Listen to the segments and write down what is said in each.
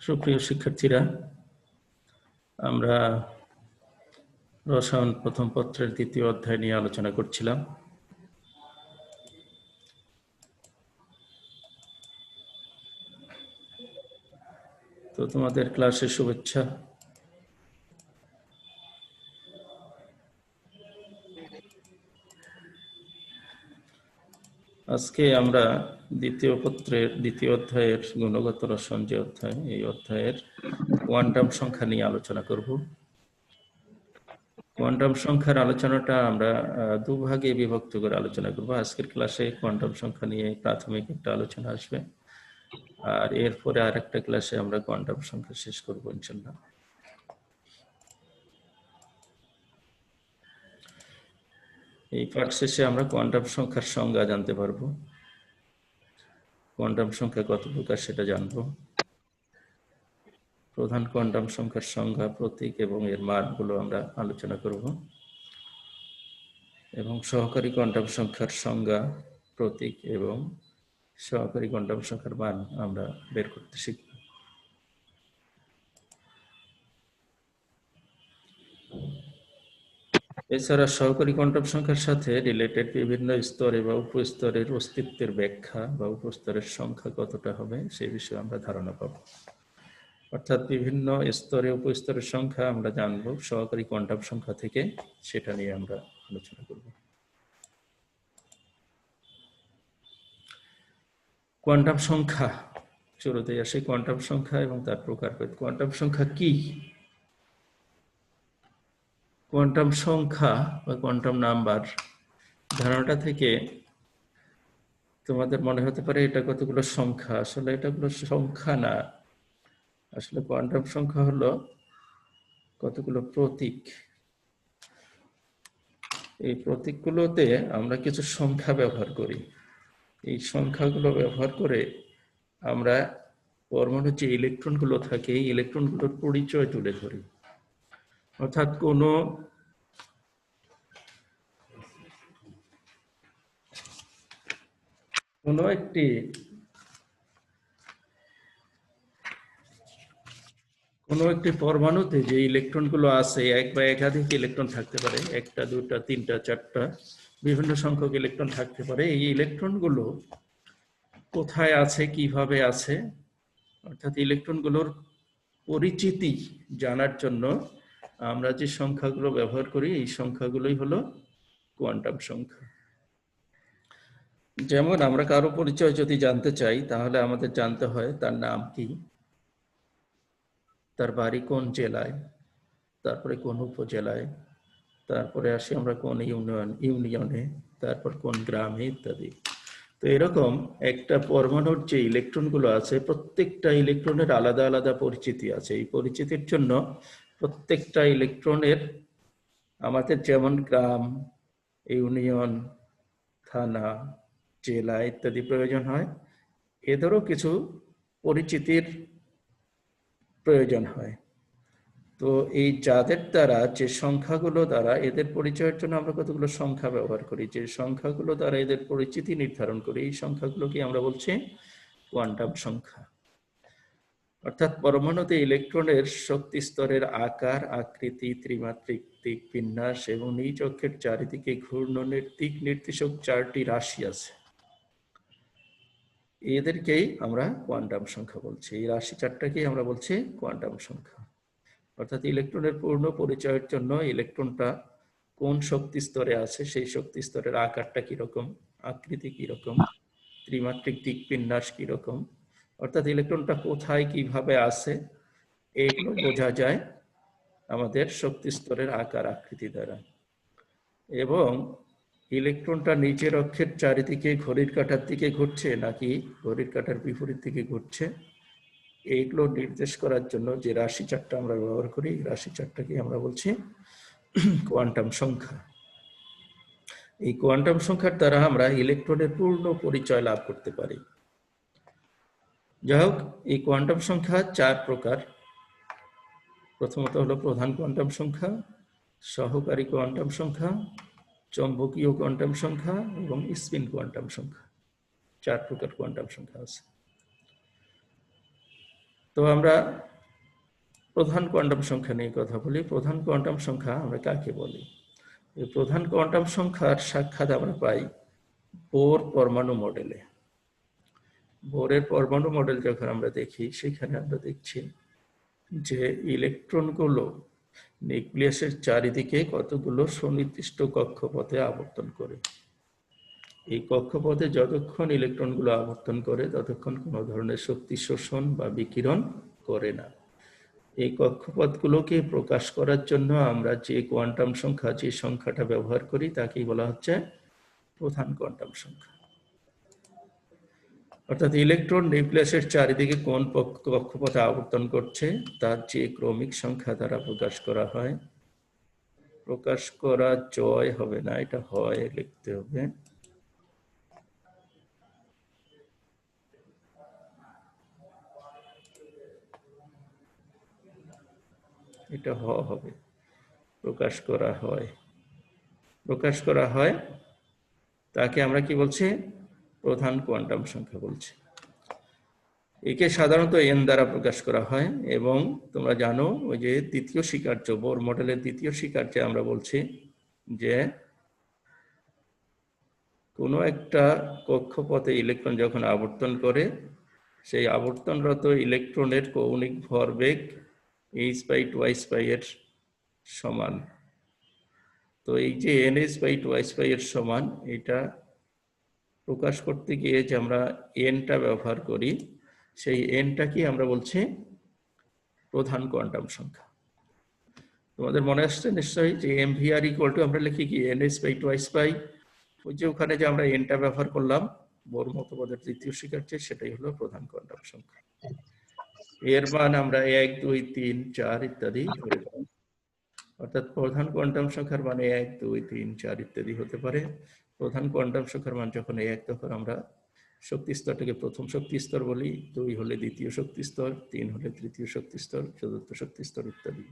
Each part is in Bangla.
সুপ্রিয় শিক্ষার্থীরা, আমরা রসায়ন প্রথম পত্রের দ্বিতীয় অধ্যায় নিয়ে আলোচনা করছিলাম। তো তোমাদের ক্লাসের শুভেচ্ছা। আজকে আমরা দ্বিতীয় পত্রের, দ্বিতীয় অধ্যায়ের গুণগত রসন যে অধ্যায়, এই অধ্যায়ের কোয়ান্টাম সংখ্যা নিয়ে আলোচনা করব। কোয়ান্টাম সংখ্যার আলোচনাটা আমরা দুভাগে বিভক্ত করে আলোচনা করব। আজকের ক্লাসে কোয়ান্টাম সংখ্যা নিয়ে প্রাথমিক একটা আলোচনা আসবে। আর এরপরে আরেকটা ক্লাসে আমরা কোয়ান্টাম সংখ্যা শেষ করব ইনশাল্লাহ এই পাঠ শেষে আমরা কোয়ান্টাম সংখ্যার সংজ্ঞা জানতে পারব। কোয়ান্টাম সংখ্যা কত প্রকার সেটা জানব। প্রধান কোয়ান্টাম সংখ্যার সংজ্ঞা, প্রতীক এবং এর মানগুলো আমরা আলোচনা করব। এবং সহকারী কোয়ান্টাম সংখ্যার সংজ্ঞা, প্রতীক এবং সহকারী কোয়ান্টাম সংখ্যার মান আমরা বের করতে শিখব। এছাড়া সহকারী কোয়ান্টাম সংখ্যার সাথে রিলেটেড বিভিন্ন স্তরে বা উপস্তরের অস্তিত্বের ব্যাখ্যা বা উপস্তরের সংখ্যা কতটা হবে সেই বিষয়ে আমরা ধারণা পাব। অর্থাৎ বিভিন্ন স্তরে, উপস্তরের সংখ্যা আমরা জানব সহকারী কোয়ান্টাম সংখ্যা থেকে, সেটা নিয়ে আমরা আলোচনা করব। কোয়ান্টাম সংখ্যা শুরুতে আসে কোয়ান্টাম সংখ্যা এবং তার প্রকারভেদ। কোয়ান্টাম সংখ্যা কি? কোয়ান্টাম সংখ্যা বা কোয়ান্টাম নাম্বার ধারণাটা থেকে তোমাদের মনে হতে পারে এটা কতগুলো সংখ্যা? আসলে এটা কোনো সংখ্যা না। আসলে কোয়ান্টাম সংখ্যা হলো কতগুলো প্রতীক। এই প্রতীকগুলোতে আমরা কিছু সংখ্যা ব্যবহার করি। এই সংখ্যাগুলো ব্যবহার করে আমরা পরমাণুর যে ইলেকট্রনগুলো থাকে, এই ইলেকট্রনগুলোর পরিচয় তুলে ধরি। অর্থাৎ কোনো একটি কোনো একটি পরমাণুতে যে ইলেকট্রনগুলো আছে, এক বা একাধিক ইলেকট্রন থাকতে পারে, একটা, দুটা, তিনটা, চারটা, বিভিন্ন সংখ্যক ইলেকট্রন থাকতে পারে, এই ইলেকট্রনগুলো কোথায় আছে, কীভাবে আছে? অর্থাৎ ইলেকট্রনগুলোর পরিচিতি জানার জন্য আমরা যে সংখ্যাগুলো ব্যবহার করি, এই সংখ্যাগুলোই হলো কোয়ান্টাম সংখ্যা। যেমন আমরা কারও পরিচয় যদি জানতে চাই, তাহলে আমাদের জানতে হয় তার নাম কি, তার বাড়ি কোন জেলায়, তারপরে কোন উপজেলায়, তারপরে আসি আমরা কোন ইউনিয়ন, ইউনিয়নে, তারপর কোন গ্রামে ইত্যাদি। তো এরকম একটা পরমাণুর যে ইলেকট্রনগুলো আছে, প্রত্যেকটা ইলেকট্রনের আলাদা আলাদা পরিচিতি আছে। এই পরিচিতির জন্য প্রত্যেকটা ইলেকট্রনের আমাদের যেমন গ্রাম ইউনিয়ন থানা, জেলা ইত্যাদি প্রয়োজন হয়, এদেরও কিছু পরিচিতির প্রয়োজন হয়। তো এই যাদের দ্বারা, যে সংখ্যাগুলো দ্বারা এদের পরিচয়ের জন্য আমরা কতগুলো সংখ্যা ব্যবহার করি, যে সংখ্যাগুলো দ্বারা এদের পরিচিতি নির্ধারণ করি, এই সংখ্যাগুলোকে আমরা বলছি কোয়ান্টাম সংখ্যা। অর্থাৎ পরমাণুতে ইলেকট্রনের শক্তি স্তরের আকার, আকৃতি, ত্রিমাত্রিক দিক বিন্যাস এবং নিজ অক্ষের চারিদিকে ঘূর্ণনের দিক নির্দেশক চারটি রাশি আছে। এদেরকেই আমরা কোয়ান্টাম সংখ্যা বলছি। এই রাশি চারটাকেই আমরা বলছি কোয়ান্টাম সংখ্যা। অর্থাৎ ইলেকট্রনের পূর্ণ পরিচয়ের জন্য ইলেকট্রনটা কোন শক্তি স্তরে আছে, সেই শক্তি স্তরের আকারটা কীরকম, আকৃতি কীরকম, ত্রিমাত্রিক দিক বিন্যাস কীরকম অর্থাৎ ইলেকট্রনটা কোথায় কীভাবে আছে এগুলো বোঝা যায় আমাদের শক্তি স্তরের আকার আকৃতি দ্বারা। এবং ইলেকট্রনটা নিচের অক্ষের চারিদিকে ঘড়ির কাঁটার দিকে ঘুরছে নাকি ঘড়ির কাঁটার বিপরীত দিকে ঘুরছে, এইগুলো নির্দেশ করার জন্য যে রাশি চারটা আমরা ব্যবহার করি রাশি চারটাকে আমরা বলছি কোয়ান্টাম সংখ্যা। এই কোয়ান্টাম সংখ্যার দ্বারা আমরা ইলেকট্রনের পূর্ণ পরিচয় লাভ করতে পারি। যাই হোক এই কোয়ান্টাম সংখ্যা চার প্রকার। প্রথমত হলো প্রধান কোয়ান্টাম সংখ্যা, সহকারী কোয়ান্টাম সংখ্যা, চম্বকীয় কোয়ান্টাম সংখ্যা এবং স্পিন কোয়ান্টাম সংখ্যা। চার প্রকার কোয়ান্টাম সংখ্যা আছে। তো আমরা প্রধান কোয়ান্টাম সংখ্যা নিয়ে কথা বলি। প্রধান কোয়ান্টাম সংখ্যা আমরা কাকে বলি? এই প্রধান কোয়ান্টাম সংখ্যার সাক্ষাৎ আমরা পাই বোর পরমাণু মডেলে। বোরের পরমাণু মডেল যখন আমরা দেখি, সেখানে আমরা দেখছি যে ইলেকট্রনগুলো নিউক্লিয়াসের চারিদিকে কতগুলো সুনির্দিষ্ট কক্ষপথে আবর্তন করে। এই কক্ষপথে যতক্ষণ ইলেকট্রনগুলো আবর্তন করে, ততক্ষণ কোনো ধরনের শক্তি শোষণ বা বিকিরণ করে না। এই কক্ষপথগুলোকে প্রকাশ করার জন্য আমরা যে কোয়ান্টাম সংখ্যা, যে সংখ্যাটা ব্যবহার করি, তাকেই বলা হচ্ছে প্রধান কোয়ান্টাম সংখ্যা। অর্থাৎ ইলেকট্রন নিউক্লিয়াসের চারিদিকে কোন কক্ষপথে আবর্তন করছে, তার যে ক্রমিক সংখ্যা দ্বারা প্রকাশ করা হয়। প্রকাশ করা জয় হবে না, এটা হয় লিখতে হবে। এটা হ হবে। প্রকাশ করা হয়। প্রকাশ করা হয়, তাকে আমরা কি বলছি? প্রধান কোয়ান্টাম সংখ্যা বলছি। একে সাধারণত এন দ্বারা প্রকাশ করা হয় এবং তোমরা জানো ওই যে তৃতীয় স্বীকার্য, বোর মডেলের দ্বিতীয় স্বীকার্যে আমরা বলছি যে কোনো একটা কক্ষপথে ইলেকট্রন যখন আবর্তন করে, সেই আবর্তনরত ইলেকট্রনের কৌণিক ভরবেগ এইচ বাই টুয়াইস বাই এর সমান। তো এই যে N H by twice by এর সমান, এটা প্রকাশ করতে গিয়ে যে আমরা এনটা ব্যবহার করি, সেই এনটাকে আমরা বলছি? প্রধান কোয়ান্টাম সংখ্যা। তোমাদের মনে আসছে নিশ্চয়ই যে M V R equal to আমরা লিখি কি? N S by twice by ওই যে ওখানে যে আমরা এনটা ব্যবহার করলাম, বোর মতবাদের তৃতীয় স্বীকার্যে সেটাই হলো প্রধান কোয়ান্টাম সংখ্যা। এর মান আমরা এক, দুই, তিন, চার ইত্যাদি অর্থাৎ প্রধান কোয়ান্টাম সংখ্যার মানে এক, দুই, তিন, চার ইত্যাদি হতে পারে। প্রধান কোয়ান্টাম সংখ্যার মান যখন এক, তখন আমরা শক্তি স্তরটাকে প্রথম শক্তি স্তর বলি, দুই হলে দ্বিতীয় শক্তি স্তর, তিন হলে তৃতীয় শক্তি স্তর, চতুর্থ শক্তি স্তর ইত্যাদি।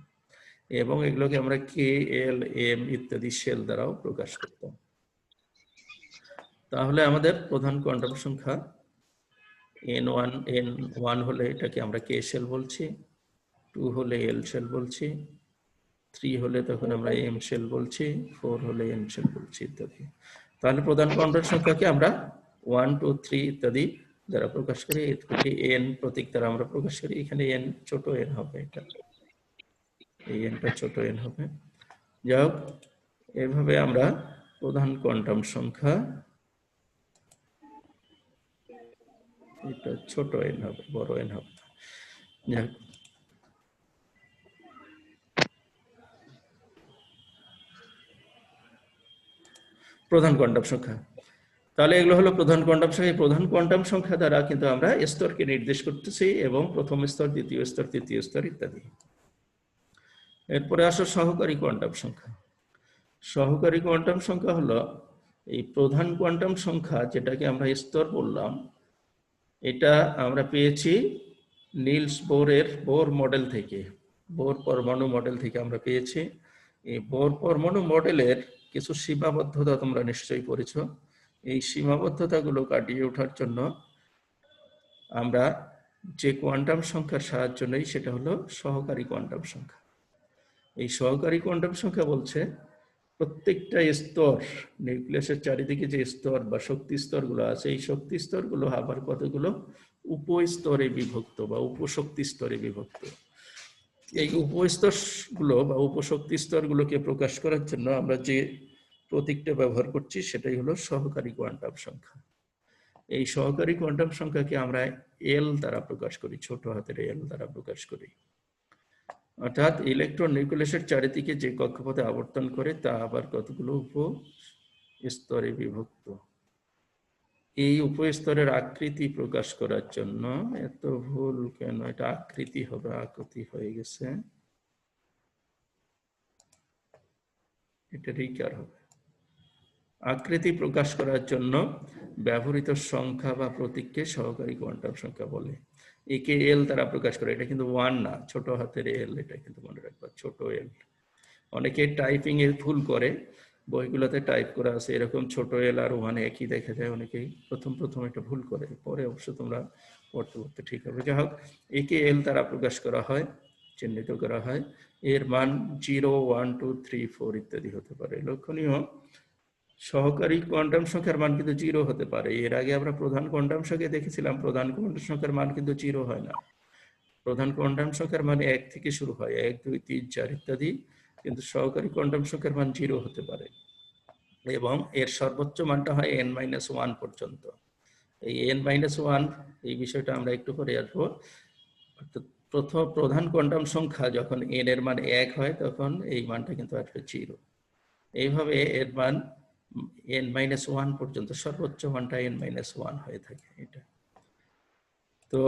এবং এগুলোকে আমরা কে এল এম ইত্যাদি সেল দ্বারাও প্রকাশ করতাম। তাহলে আমাদের প্রধান কোয়ান্টাম সংখ্যা এন ওয়ান এন ওয়ান হলে এটাকে আমরা কে সেল বলছি টু হলে এল সেল বলছি থ্রি হলে তখন আমরা এম সেল বলছি ফোর হলে এন সেল বলছি ইত্যাদি। তাহলে প্রধান কোয়ান্টাম সংখ্যাকে আমরা ওয়ান টু থ্রি ইত্যাদি দ্বারা প্রকাশ করি। এন প্রতীক দ্বারা আমরা প্রকাশ করি। এখানে এন ছোট এন হবে এটা। এই এনটা ছোট এন হবে। যাই হোক, এভাবে আমরা প্রধান কোয়ান্টাম সংখ্যা এটা ছোট এন হবে, বড় এন হবে। যাই হোক প্রধান সংখ্যা। তাহলে এগুলো হলো প্রধান কোয়ান্টাম সংখ্যা। এই প্রধান কোয়ান্টাম সংখ্যা দ্বারা কিন্তু আমরা স্তরকে নির্দেশ করতেছি এবং প্রথম স্তর, দ্বিতীয় স্তর, তৃতীয় স্তর ইত্যাদি। এরপরে আসো সহকারী কোয়ান্টাম সংখ্যা। সহকারী কোয়ান্টাম সংখ্যা হলো এই প্রধান কোয়ান্টাম সংখ্যা যেটাকে আমরা স্তর বললাম। এটা আমরা পেয়েছি নীলস বোরের বোর মডেল থেকে। বোর পরমাণু মডেল থেকে আমরা পেয়েছি। এই বোর পরমাণু মডেলের কিছু সীমাবদ্ধতা তোমরা নিশ্চয়ই পড়েছ। এই সীমাবদ্ধতাগুলো কাটিয়ে ওঠার জন্য আমরা যে কোয়ান্টাম সংখ্যার সাহায্য নেই, সেটা হলো সহকারী কোয়ান্টাম সংখ্যা। এই সহকারী কোয়ান্টাম সংখ্যা বলছে প্রত্যেকটা স্তর, নিউক্লিয়াসের চারিদিকে যে স্তর বা শক্তি স্তরগুলো আছে, এই শক্তি স্তরগুলো আবার কতগুলো? উপস্তরে বিভক্ত বা উপশক্তি স্তরে বিভক্ত। এই উপস্তরগুলো বা উপশক্তি স্তরগুলোকে প্রকাশ করার জন্য আমরা যে প্রতীকটা ব্যবহার করছি, সেটাই হলো সহকারী কোয়ান্টাম সংখ্যা। এই সহকারী কোয়ান্টাম সংখ্যাকে আমরা এল দ্বারা প্রকাশ করি, ছোট হাতের এল দ্বারা প্রকাশ করি। অর্থাৎ ইলেকট্রন নিউক্লিয়াসের চারিদিকে যে কক্ষপথে আবর্তন করে, তা আবার কতগুলো উপ স্তরে বিভক্ত? এই উপস্তরের আকৃতি প্রকাশ করার জন্য এত ভুল কেন? এটা আকৃতি হবে, আকৃতি হয়ে গেছে। এটা রিকার হবে। আকৃতি প্রকাশ করার জন্য ব্যবহৃত সংখ্যা বা প্রতীককে সহকারী কোয়ান্টাম সংখ্যা বলে। একে এল দ্বারা প্রকাশ করে, এটা কিন্তু ওয়ান না, ছোট হাতের এল এটা কিন্তু মনে রাখবা ছোট এল অনেকে টাইপিং এ ভুল করে বইগুলোতে টাইপ করা আছে। এরকম ছোট এল আর ওয়ান একই দেখা যায় অনেকেই। প্রথম প্রথম একটা ভুল করে। পরে অবশ্য তোমরা পড়তে পড়তে ঠিক হবে। যাই হোক, একে এল দ্বারা প্রকাশ করা হয়, চিহ্নিত করা হয়। এর মান zero one two three four ইত্যাদি হতে পারে। লক্ষণীয়, সহকারী কোয়ান্টাম সংখ্যার মান কিন্তু জিরো হতে পারে। এর আগে আমরা প্রধান কোয়ান্টাম সংখ্যা দেখেছিলাম। প্রধান কোয়ান্টাম সংখ্যার মান কিন্তু জিরো হয় না। প্রধান কোয়ান্টাম সংখ্যার মান এক থেকে শুরু হয়। এক, দুই, তিন, চার ইত্যাদি। কিন্তু সহকারী কোয়ান্টাম সংখ্যার মান জিরো হতে পারে। এবং এর সর্বোচ্চ মানটা হয় এন মাইনাস ওয়ান পর্যন্ত। এই এন মাইনাস ওয়ান এই বিষয়টা আমরা একটু পরে আসব। প্রথম প্রধান কোয়ান্টাম সংখ্যা যখন এন এর মান এক হয়, তখন এই মানটা কিন্তু আসবে জিরো এইভাবে এর মান এন মাইনাস ওয়ান পর্যন্ত সর্বোচ্চ মানটা এন মাইনাস ওয়ান হয়ে থাকে এটা। তো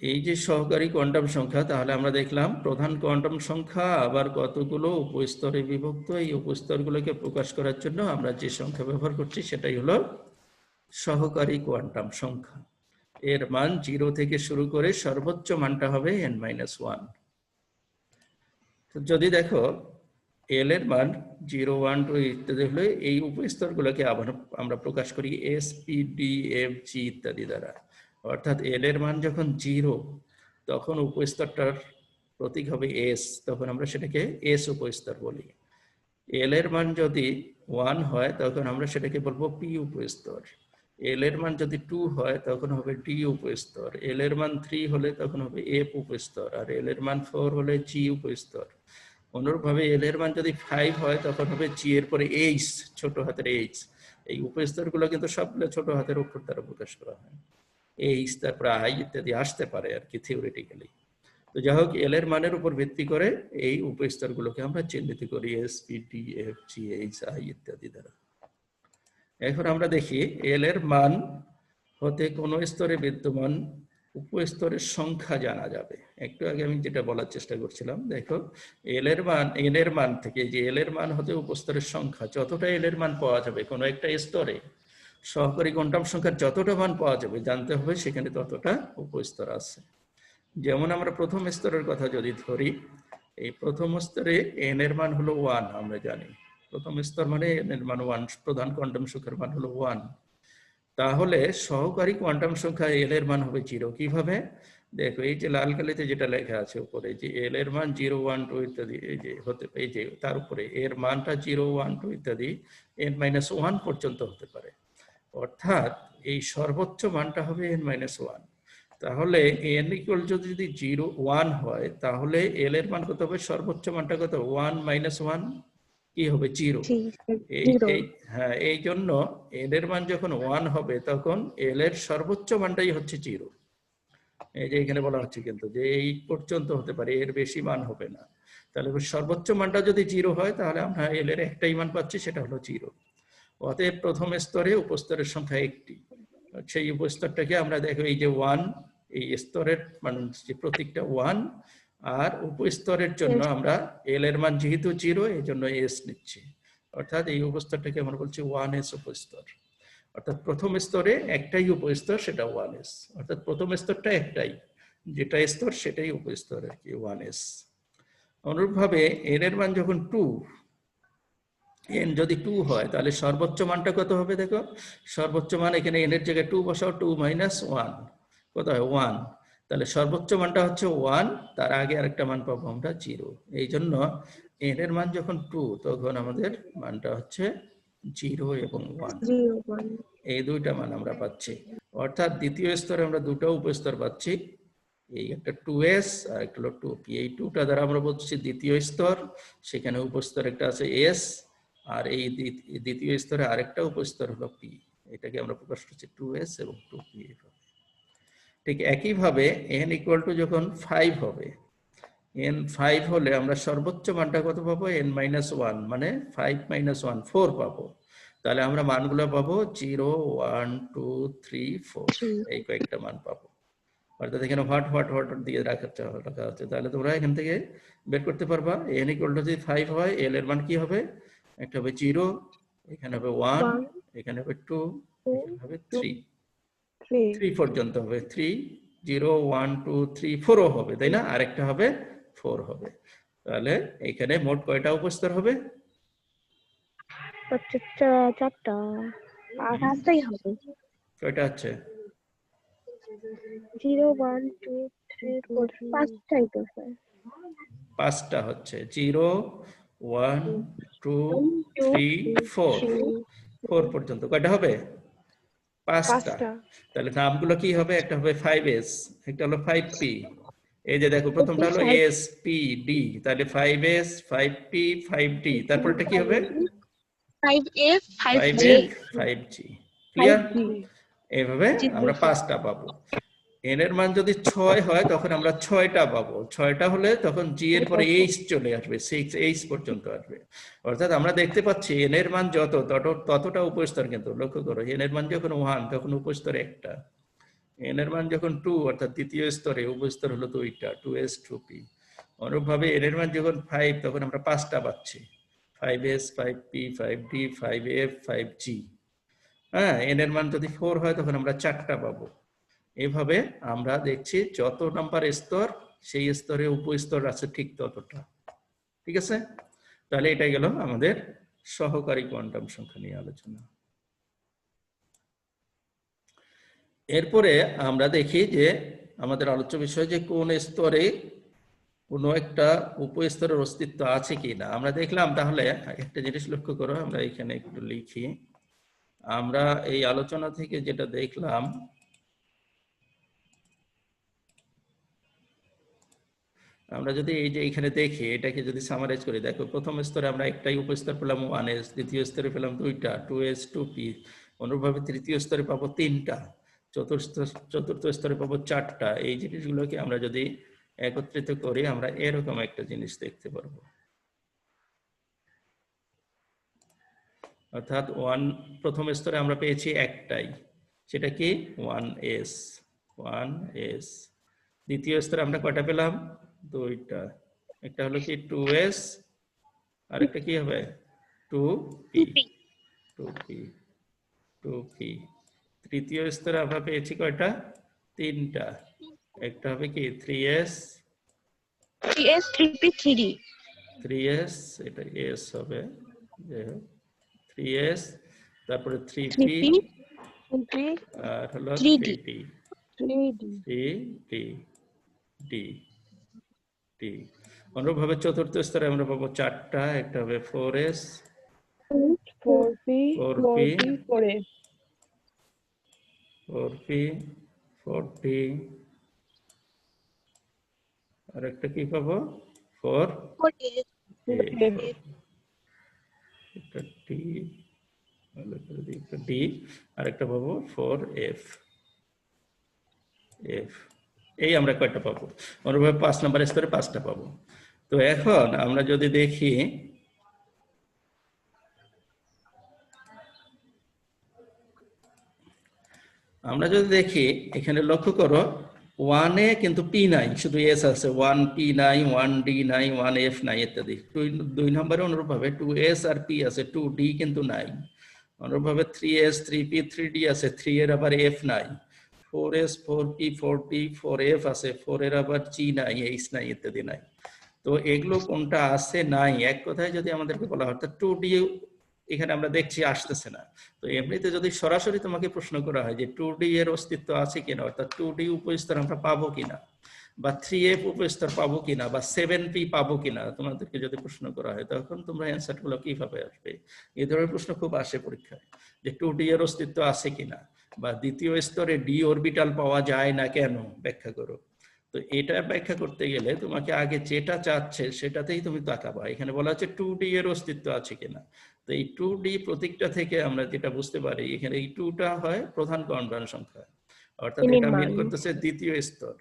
এই যে সহকারী কোয়ান্টাম সংখ্যা, তাহলে আমরা দেখলাম প্রধান কোয়ান্টাম সংখ্যা আবার কতগুলো উপস্তরে বিভক্ত। এই উপস্তরগুলোকে প্রকাশ করার জন্য আমরা যে সংখ্যা ব্যবহার করছি সেটাই হলো সহকারী কোয়ান্টাম সংখ্যা। এর মান জিরো থেকে শুরু করে সর্বোচ্চ মানটা হবে এন মাইনাস ওয়ান যদি দেখো এল এর মান জিরো ওয়ান টু ইত্যাদি হলে এই উপস্তরগুলোকে আবার আমরা প্রকাশ করি s p d f g ইত্যাদি দ্বারা। অর্থাৎ এল এর মান যখন জিরো তখন উপস্তরটার প্রতীক হবে এস তখন আমরা সেটাকে এস উপস্তর বলি। এল এর মান যদি ওয়ান হয়, তখন আমরা সেটাকে বলব পি উপস্তর। এল এর মান যদি টু হয়, তখন হবে ডি উপস্তর। এল এর মান থ্রি হলে, তখন হবে এফ উপস্তর। আর এল এর মান ফোর হলে জি উপস্তর। অনুরূপভাবে এল এর মান যদি ফাইভ হয়, তখন হবে জি এর পরে এইচ ছোট হাতের এইচ এই উপস্তরগুলো কিন্তু সবগুলো ছোট হাতের অক্ষর দ্বারা প্রকাশ করা হয়। এইচ তারপরে আই ইত্যাদি আসতে পারে আর কি থিওরিটিক্যালি তো যাই হোক এল এর মানের উপর ভিত্তি করে এই উপস্তরগুলোকে আমরা চিহ্নিত করি s p t f g h i ইত্যাদি দ্বারা। এখন আমরা দেখি এল এর মান হতে কোন স্তরে বিদ্যমান, উপস্তরের সংখ্যা জানা যাবে। একটু আগে আমি যেটা বলার চেষ্টা করছিলাম, দেখো এল এর মান এল এর মান থেকে যে এল এর মান হতে উপস্তরের সংখ্যা, যতটা এল এর মান পাওয়া যাবে কোনো একটা স্তরে সহকারী কোয়ান্টাম সংখ্যার যতটা মান পাওয়া যাবে, জানতে হবে সেখানে ততটা উপস্তর আছে। যেমন আমরা প্রথম স্তরের কথা যদি ধরি, এই প্রথম স্তরে এন এর মান হলো ওয়ান আমরা জানি। প্রথম স্তর মানে এন এর মান ওয়ান প্রধান কোয়ান্টাম সংখ্যার মান হলো ওয়ান তাহলে সহকারী কোয়ান্টাম সংখ্যা এল এর মান হবে জিরো কীভাবে? দেখো, এই যে লাল কালিতে যেটা লেখা আছে উপরে, যে এল এর মান জিরো ওয়ান টু ইত্যাদি, এই যে হতে, এই যে তার উপরে, এর মানটা জিরো ওয়ান টু ইত্যাদি এন মাইনাস ওয়ান পর্যন্ত হতে পারে। অর্থাৎ এই সর্বোচ্চ মানটা হবে এন মাইনাস ওয়ান তাহলে এন ইকুয়াল যদি জিরো ওয়ান হয় তাহলে এল এর মান কত হবে? সর্বোচ্চ মানটা কত? ওয়ান মাইনাস ওয়ান কি হবে? জিরো হ্যাঁ এই জন্য এল এর মান যখন ওয়ান হবে তখন এল এর সর্বোচ্চ মানটাই হচ্ছে জিরো এই যে এখানে বলা হচ্ছে কিন্তু যে এই পর্যন্ত হতে পারে এর বেশি মান হবে না। তাহলে সর্বোচ্চ মানটা যদি জিরো হয় তাহলে আমরা এল এর একটাই মান পাচ্ছি সেটা হলো জিরো অতএব প্রথম স্তরে উপস্তরের সংখ্যা একটি। সেই উপস্তরটাকে আমরা দেখো এই যে ওয়ান এই স্তরের মানে যে প্রতীকটা ওয়ান আর উপস্তরের জন্য আমরা এল এর মান যেহেতু জিরো এই জন্য এস নিচ্ছি। অর্থাৎ এই উপস্তরটাকে আমরা বলছি ওয়ান এস উপস্তর। অর্থাৎ প্রথম স্তরে একটাই উপস্তর সেটা ওয়ান এস অর্থাৎ প্রথম স্তরটা একটাই যেটা স্তর সেটাই উপস্তর আর কি ওয়ান এস অনুরূপভাবে এন এর মান যখন টু এন যদি টু হয় তাহলে সর্বোচ্চ মানটা কত হবে দেখো? সর্বোচ্চ মান এখানে এন এর জায়গায় টু বসাও টু মাইনাস ওয়ান কত হয়? ওয়ান তাহলে সর্বোচ্চ মানটা হচ্ছে ওয়ান তার আগে আরেকটা মান পাবো আমরা জিরো এই জন্য এন এর মান যখন টু তখন আমাদের মানটা হচ্ছে জিরো এবং ওয়ান এই দুইটা মান আমরা পাচ্ছি। অর্থাৎ দ্বিতীয় স্তরে আমরা দুটো উপস্তর পাচ্ছি। এই একটা টু এস আর একটা হলো টু পি এই টুটা দ্বারা আমরা বলছি দ্বিতীয় স্তর। সেখানে উপস্তর একটা আছে এস আর এই দ্বিতীয় স্তরে আরেকটা উপস্তর হলো পি। এটাকে আমরা প্রকাশ করছি টু এস এবং টু পি ঠিক একইভাবে এন ইকুয়াল টু যখন ফাইভ হবে এন ফাইভ হলে আমরা সর্বোচ্চ মানটা কত পাবো? এন মাইনাস ওয়ান মানে ফাইভ মাইনাস ওয়ান ফোর পাবো। তাহলে আমরা মানগুলো পাবো zero one two three four এই কয়েকটা মান পাবো। অর্থাৎ এখানে হোয়াট হোয়াট হোয়াট দিয়ে রাখা রাখা হচ্ছে তাহলে তোমরা এখান থেকে বের করতে পারবা। এন ইকুয়াল টু যদি ফাইভ হয় এল এর মান কি হবে? একটা হবে জিরো এখানে হবে ওয়ান এখানে হবে টু এখানে হবে থ্রি। থ্রি পর্যন্ত হবে। Three zero one two three ফোরও হবে তাই না? আরেকটা হবে ফোর হবে। তাহলে এখানে মোট কয়টা উপস্তর হবে? চারটা। পাঁচটাই হবে। কয়টা আছে জিরো ওয়ান টু থ্রি পাঁচটাই তো স্যার পাঁচটা হচ্ছে। Zero one two three four four পর্যন্ত। কয়টা হবে? পাঁচটা। তাহলে নামগুলো কি হবে? একটা হবে ফাইভ এস একটা হলো ফাইভ পি এই যে দেখো প্রথমটা হলো এস পি ডি তাহলে five s five p five d তারপরটা কি হবে? Five f five g five g clear এইভাবে আমরা পাঁচটা পাবো। এন এর মান যদি ছয় হয়, তখন আমরা ছয়টা পাবো। ছয়টা হলে তখন জি এর পরে এইচ চলে আসবে সিক্স এইচ পর্যন্ত আসবে। অর্থাৎ আমরা দেখতে পাচ্ছি এন এর মান যত, তত- ততটা উপস্তর কিন্তু, লক্ষ্য করো এন এর মান যখন ওয়ান তখন উপস্তর একটা। এন এর মান যখন টু অর্থাৎ দ্বিতীয় স্তরে, উপস্তর হলো দুইটা টু এস টু পি অনুরূপভাবে এন এর মান যখন ফাইভ তখন আমরা পাঁচটা পাচ্ছি। Five s five p five d five f five g হ্যাঁ এন এর মান যদি ফোর হয়, তখন আমরা চারটা পাবো। এইভাবে আমরা দেখছি যত নাম্বার স্তর, সেই স্তরে উপস্তর আছে ঠিক ততটা। ঠিক আছে? তাহলে এটা গেল আমাদের সহকারী কোয়ান্টাম সংখ্যা নিয়ে আলোচনা। এরপরে আমরা দেখি যে আমাদের আলোচ্য বিষয় যে কোন স্তরে কোনো একটা উপস্তরের অস্তিত্ব আছে কি না আমরা দেখলাম তাহলে, একটা জিনিস লক্ষ্য করো, আমরা এখানে একটু লিখি। আমরা এই আলোচনা থেকে যেটা দেখলাম আমরা যদি এই যে এখানে দেখি, এটাকে যদি সামারাইজ করি, দেখো প্রথম স্তরে আমরা একটাই উপস্তর পেলাম ওয়ান এস দ্বিতীয় স্তরে পেলাম দুইটা টু এস টু পি অনুরূপভাবে তৃতীয় স্তরে পাবো তিনটা, চতুর্থ চতুর্থ স্তরে পাবো চারটা। এই জিনিসগুলোকে আমরা যদি একত্রিত করি, আমরা এরকম একটা জিনিস দেখতে পারব। অর্থাৎ ওয়ান প্রথম স্তরে আমরা পেয়েছি একটাই, সেটা কি? ওয়ান এস ওয়ান এস দ্বিতীয় স্তরে আমরা কয়টা পেলাম? দুইটা। একটা হলো কি টু এস আর একটা কি হবে? Two p two p two p তৃতীয় স্তরে আমরা পেয়েছি কয়টা? তিনটা। একটা হবে কি? Three s three s three p three three s এটা এস হবে। থ্রি এস তারপরে থ্রি পি আর হলো 3D three d three d d d অনুরূপভাবে চতুর্থ স্তরে আমরা পাবো চারটা একটা হবে four s four p 4P, four p four p four d আর একটা কি পাবো? ফোর একটা ডি একটা ডি আর একটা পাবো ফোর এফ এফ এই আমরা কয়টা পাবো? অনুরূপভাবে পাঁচ নাম্বার স্তরে পাঁচটা পাবো। তো এখন আমরা যদি দেখি, আমরা যদি দেখি, এখানে লক্ষ্য করো ওয়ানে কিন্তু পি নাই, শুধু এস আছে ওয়ান পি নাই ওয়ান ডি নাই ওয়ান এফ নাই, ইত্যাদি। দুই নম্বরে অনুরূপভাবে টু এস আর পি আছে টু ডি কিন্তু নাই। অনুরূপভাবে three s three p three d আছে থ্রি এর আবার এফ নাই। Four s four p four d four f আছে ফোর এর আবার জি নাই এইচ নাই ইত্যাদি নাই। তো এগুলো কোনটা আছে নাই, এক কথায় যদি আমাদেরকে বলা হয় টু এখানে আমরা দেখছি আসতেছে না। তো এমনিতে যদি সরাসরি তোমাকে প্রশ্ন করা হয় যে টু ডি এর অস্তিত্ব আছে কিনা, অর্থাৎ টু ডি উপস্তর আমরা পাবো কিনা, বা থ্রি এফ উপস্তর পাবো কিনা, বা সেভেন পি পাবো কিনা, তোমাদেরকে যদি প্রশ্ন করা হয়, তখন তোমরা অ্যান্সারগুলো কীভাবে আসবে? এই ধরনের প্রশ্ন খুব আসে পরীক্ষায়, যে টু ডি এর অস্তিত্ব আছে কিনা। বা দ্বিতীয় স্তরে ডি অরবিটাল পাওয়া যায় না কেন? ব্যাখ্যা করো। তো এটা ব্যাখ্যা করতে গেলে তোমাকে আগে যেটা চাচ্ছে সেটাতেই তুমি তাকাবা। এখানে বলা হচ্ছে টু ডি এর অস্তিত্ব আছে কিনা। তো এই টু ডি প্রতীকটা থেকে আমরা যেটা বুঝতে পারি এখানে এই টুটা হয় প্রধান কন্ডন সংখ্যা। অর্থাৎ এটা মিন করতেছে দ্বিতীয় স্তর।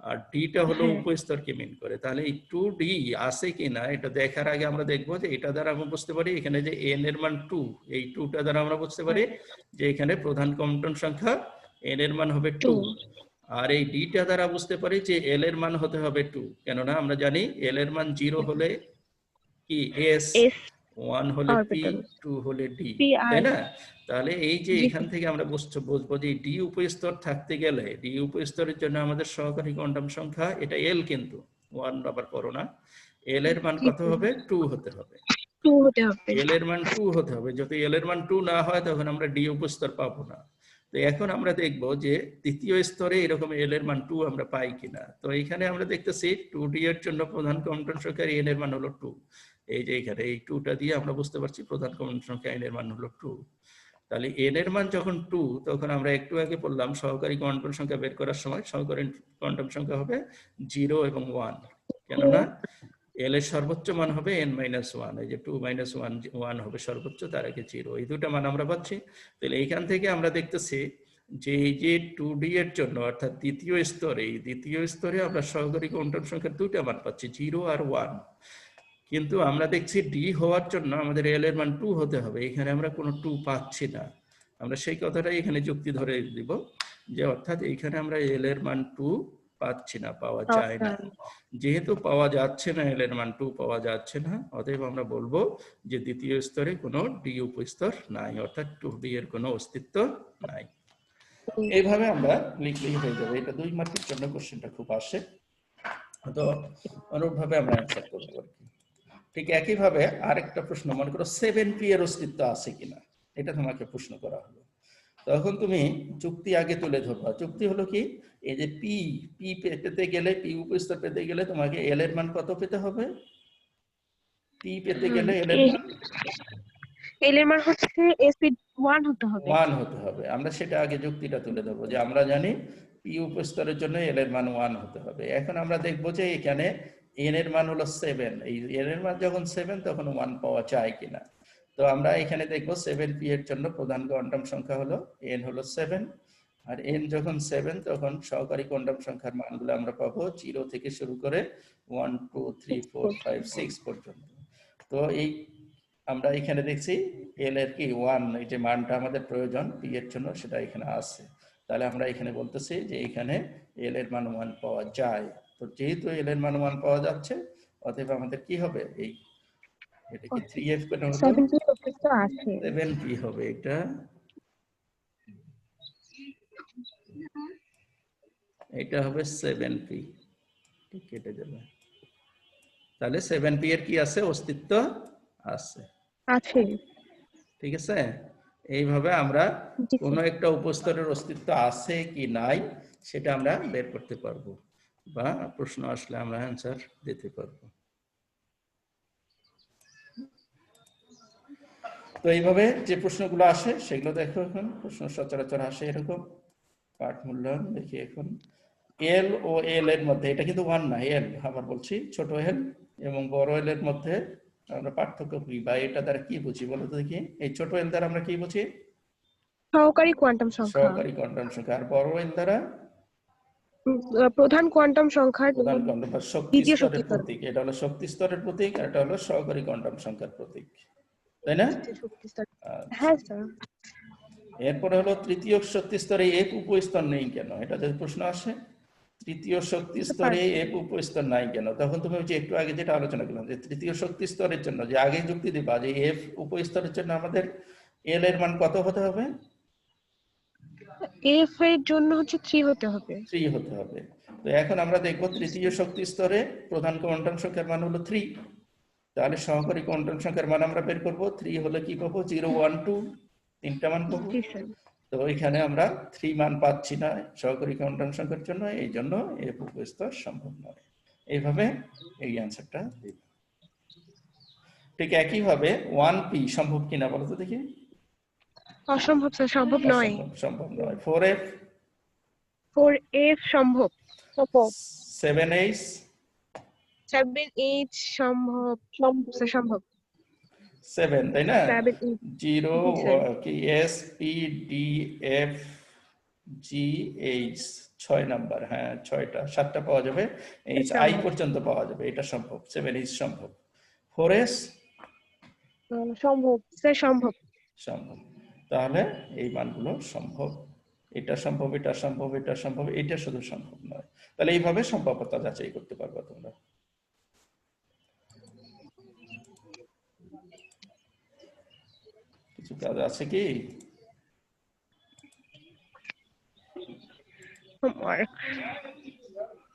আর ডিটা হলো হ্যাঁ। উপস্তরকে মিন করে। তাহলে এই টু ডি আছে কিনা এটা দেখার আগে আমরা দেখব যে এটা দ্বারা আমরা বুঝতে পারি এখানে যে এন এর মান টু এই টুটা দ্বারা আমরা বুঝতে পারি যে এখানে প্রধান কোয়ান্টাম সংখ্যা এন এর মান হবে টু আর এই ডিটা দ্বারা বুঝতে পারি যে এল এর মান হতে হবে টু কেননা আমরা জানি এল এর মান জিরো হলে কি? এস ওয়ান হলে পি. টু হলে ডি তাই না? তাহলে এই যে এখান থেকে আমরা বুঝতে বুঝব যে ডি উপস্তর থাকতে গেলে ডি উপস্তরের জন্য আমাদের সহকারী কোয়ান্টাম সংখ্যা এটা এল কিন্তু ওয়ান আবার করো না এল এর মান কত হবে? টু হতে হবে। এল এর মান টু হতে হবে। যদি এল এর মান টু না হয় তখন আমরা ডি উপস্তর পাবো না। তো এখন আমরা দেখব যে তৃতীয় স্তরে এরকম এল এর মান টু আমরা পাই কিনা। তো এখানে আমরা দেখতেছি টু ডি এর জন্য প্রধান কম্পিউটার সংখ্যার এন এর মান হলো টু এই যে এখানে এই টুটা দিয়ে আমরা বুঝতে পারছি প্রধান কম্পিউটার সংখ্যা এন এর মান হলো টু তাহলে এন এর মান যখন টু তখন আমরা একটু আগে বললাম সহকারী কোয়ান্টাম সংখ্যা বের করার সময় সহকারী কোয়ান্টাম সংখ্যা হবে জিরো এবং ওয়ান কেননা এল এর সর্বোচ্চ মান হবে এন মাইনাস ওয়ান এই যে টু মাইনাস ওয়ান ওয়ান হবে সর্বোচ্চ, তার আগে জিরো এই দুটো মান আমরা পাচ্ছি। তাহলে এইখান থেকে আমরা দেখতেছি যে এই যে টু ডি এর জন্য, অর্থাৎ দ্বিতীয় স্তরে দ্বিতীয় স্তরে আমরা সহকারী কোয়ান্টাম সংখ্যার দুইটা মান পাচ্ছি জিরো আর ওয়ান কিন্তু আমরা দেখছি ডি হওয়ার জন্য আমাদের এল এর মান টু হতে হবে। এখানে আমরা কোনো টু পাচ্ছি না। আমরা সেই কথাটাই এখানে যুক্তি ধরে দিব যে অর্থাৎ এইখানে আমরা এল এর মান টু পাচ্ছি না পাওয়া যায় না। যেহেতু পাওয়া যাচ্ছে না এল এর মান টু পাওয়া যাচ্ছে না অতএব আমরা বলব যে দ্বিতীয় স্তরে কোনো ডি উপস্তর নাই অর্থাৎ টু ডি এর কোনো অস্তিত্ব নাই। এইভাবে আমরা লিখলেই হয়ে যাবে। এটা দুই মার্কের জন্য কোশ্চেনটা খুব আসে। তো অনুরূপভাবে আমরা অ্যান্সার করব আর কি। ঠিক একইভাবে আরেকটা প্রশ্ন মনে করো সেভেন পি এর অস্তিত্ব আছে কিনা? এটা তোমাকে প্রশ্ন করা হলো। তখন তুমি যুক্তি আগে তুলে ধরবা। যুক্তি হলো কি? এই যে পি পি পেতে গেলে পি উপস্তর পেতে গেলে তোমাকে এল এর মান কত পেতে হবে? পি পেতে গেলে এল এর মান এল এর মান হচ্ছে এসপি ওয়ান হতে হবে। ওয়ান হতে হবে। আমরা সেটা আগে যুক্তিটা তুলে ধরবো যে আমরা জানি পি উপস্তরের জন্য এল এর মান ওয়ান হতে হবে। এখন আমরা দেখব যে এখানে এন এর মান হলো সেভেন এই এন এর মান যখন সেভেন তখন ওয়ান পাওয়া যায় কিনা। তো আমরা এখানে দেখব সেভেন পি এর জন্য প্রধান কোয়ান্টাম সংখ্যা হলো এন হলো সেভেন আর এন যখন সেভেন তখন সহকারী কোয়ান্টাম সংখ্যার মানগুলো আমরা পাবো জিরো থেকে শুরু করে one two three four five six পর্যন্ত। তো এই আমরা এখানে দেখছি এল এর কি ওয়ান এই যে মানটা আমাদের প্রয়োজন পি এর জন্য সেটা এখানে আছে। তাহলে আমরা এখানে বলতেছি যে এখানে এল এর মান ওয়ান পাওয়া যায়। তো যেহেতু এল এর মান ওয়ান পাওয়া যাচ্ছে অতএব আমাদের কি হবে? এই এটা কি থ্রি এফ কেন সেভেন পি হবে এটা। এটা হবে সেভেন পি কেটে যাবে তাহলে সেভেন পি এর কি আছে? অস্তিত্ব আছে। আছে। ঠিক আছে? এইভাবে আমরা কোনো একটা উপস্তরের অস্তিত্ব আছে কি নাই সেটা আমরা বের করতে পারব। বা প্রশ্ন আসলে আমরা অ্যান্সার দিতে পারব। তো এইভাবে যে প্রশ্নগুলো আসে সেগুলো দেখো এখন প্রশ্ন সচরাচর আসে এরকম। পাঠ মূল্যায়ন দেখি এখন। এল ও এল এর মধ্যে এটা কিন্তু ওয়ান না এল আবার বলছি ছোট এল এবং বড় এল এর মধ্যে আমরা পার্থক্য কি বা এটা দ্বারা কি বুঝি বলো তো দেখি? এই ছোট এল দ্বারা আমরা কি বুঝি? সহকারী কোয়ান্টাম সংখ্যা। সহকারী কোয়ান্টাম সংখ্যা। আর বড় এল দ্বারা প্রধান কোয়ান্টাম সংখ্যার প্রধান কোয়ান্টাম শক্তি দ্বিতীয় স্তরের শক্তি প্রতীক। এটা হলো শক্তি স্তরের প্রতীক আর এটা হলো সহকারী কোয়ান্টাম সংখ্যার প্রতীক। তাই না। আচ্ছা। হ্যাঁ স্যার। এরপরে হলো তৃতীয় শক্তি স্তরে এক উপস্তর নেই কেন? এটা যদি প্রশ্ন আসে তৃতীয় শক্তি স্তরে এক উপস্তর নাই কেন? তখন তুমি যে একটু আগে যেটা আলোচনা করলাম যে তৃতীয় শক্তি স্তরের জন্য যে আগে যুক্তি দিবা যে এফ উপস্তরের জন্য আমাদের এল এর মান কত হতে হবে? এফ এর জন্য হচ্ছে থ্রি হতে হবে। থ্রি হতে হবে। তো এখন আমরা দেখব তৃতীয় শক্তি স্তরে প্রধান কোয়ান্টাম সংখ্যার মান হলো থ্রি তাহলে সহকারী কোয়ান্টাম সংখ্যার মান আমরা বের করব। থ্রি হলে কি পাবো? জিরো ওয়ান টু তিনটা মান পাবো। তো এখানে আমরা থ্রি মান পাচ্ছি না সহকারী কোয়ান্টাম সংখ্যার জন্য এই জন্য এফ উপস্তর সম্ভব নয়। এইভাবে এই অ্যান্সারটা ঠিক একইভাবে ওয়ান পি সম্ভব কিনা বলো তো দেখি। অসম্ভব স্যার সম্ভব নয়। সম্ভব নয়। ফোর এফ ফোর এফ সম্ভব। সম্ভব সেভেন এইচ সেভেন এইট সম্ভব স্যার সম্ভব। সেভেন তাই না? জিরো জি, কি? S p d f g h ছয় নাম্বার হ্যাঁ ছয়টা। সাতটা পাওয়া যাবে। এইচ আই পর্যন্ত পাওয়া যাবে। এটা সম্ভব। সেভেন এইচ সম্ভব। ফোর এস সম্ভব স্যার সম্ভব। সম্ভব। তাহলে এই মানগুলো সম্ভব। এটা সম্ভব এটা সম্ভব এটা সম্ভব এটা শুধু সম্ভব নয়। তাহলে এইভাবে সম্ভাব্যতা যাচাই করতে পারবে তোমরা। কিছু কাজ আছে কি?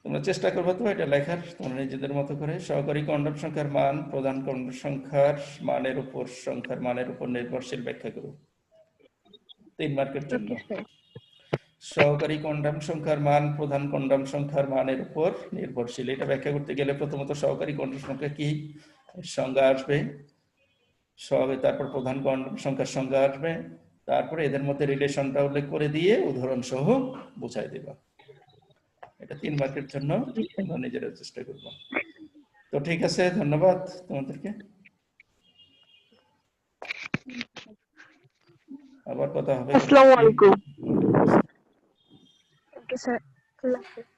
তোমরা চেষ্টা করবে তো এটা লেখার তোমরা নিজেদের মতো করে। সহকারী কোয়ান্টাম সংখ্যার মান প্রধান কোয়ান্টাম সংখ্যার মানের উপর সংখ্যার মানের উপর নির্ভরশীল ব্যাখ্যা করো। তিন মার্কের জন্য সহকারী কোয়ান্টাম সংখ্যার মান প্রধান কোয়ান্টাম সংখ্যার মানের উপর নির্ভরশীল। এটা ব্যাখ্যা করতে গেলে প্রথমত সহকারী কোয়ান্টাম সংখ্যা কি? সংজ্ঞা আসবে। সবে তারপর প্রধান কোয়ান্টাম সংখ্যার সংজ্ঞা আসবে। তারপরে এদের মধ্যে রিলেশনটা উল্লেখ করে দিয়ে উদাহরণ সহ বোঝাই দেবা। এটা তিন মার্কের জন্য নিজেরা চেষ্টা করব। তো ঠিক আছে ধন্যবাদ তোমাদেরকে। আবার কথা হবে আসসালামু আলাইকুম ওকে স্যার আল্লাহ হাফেজ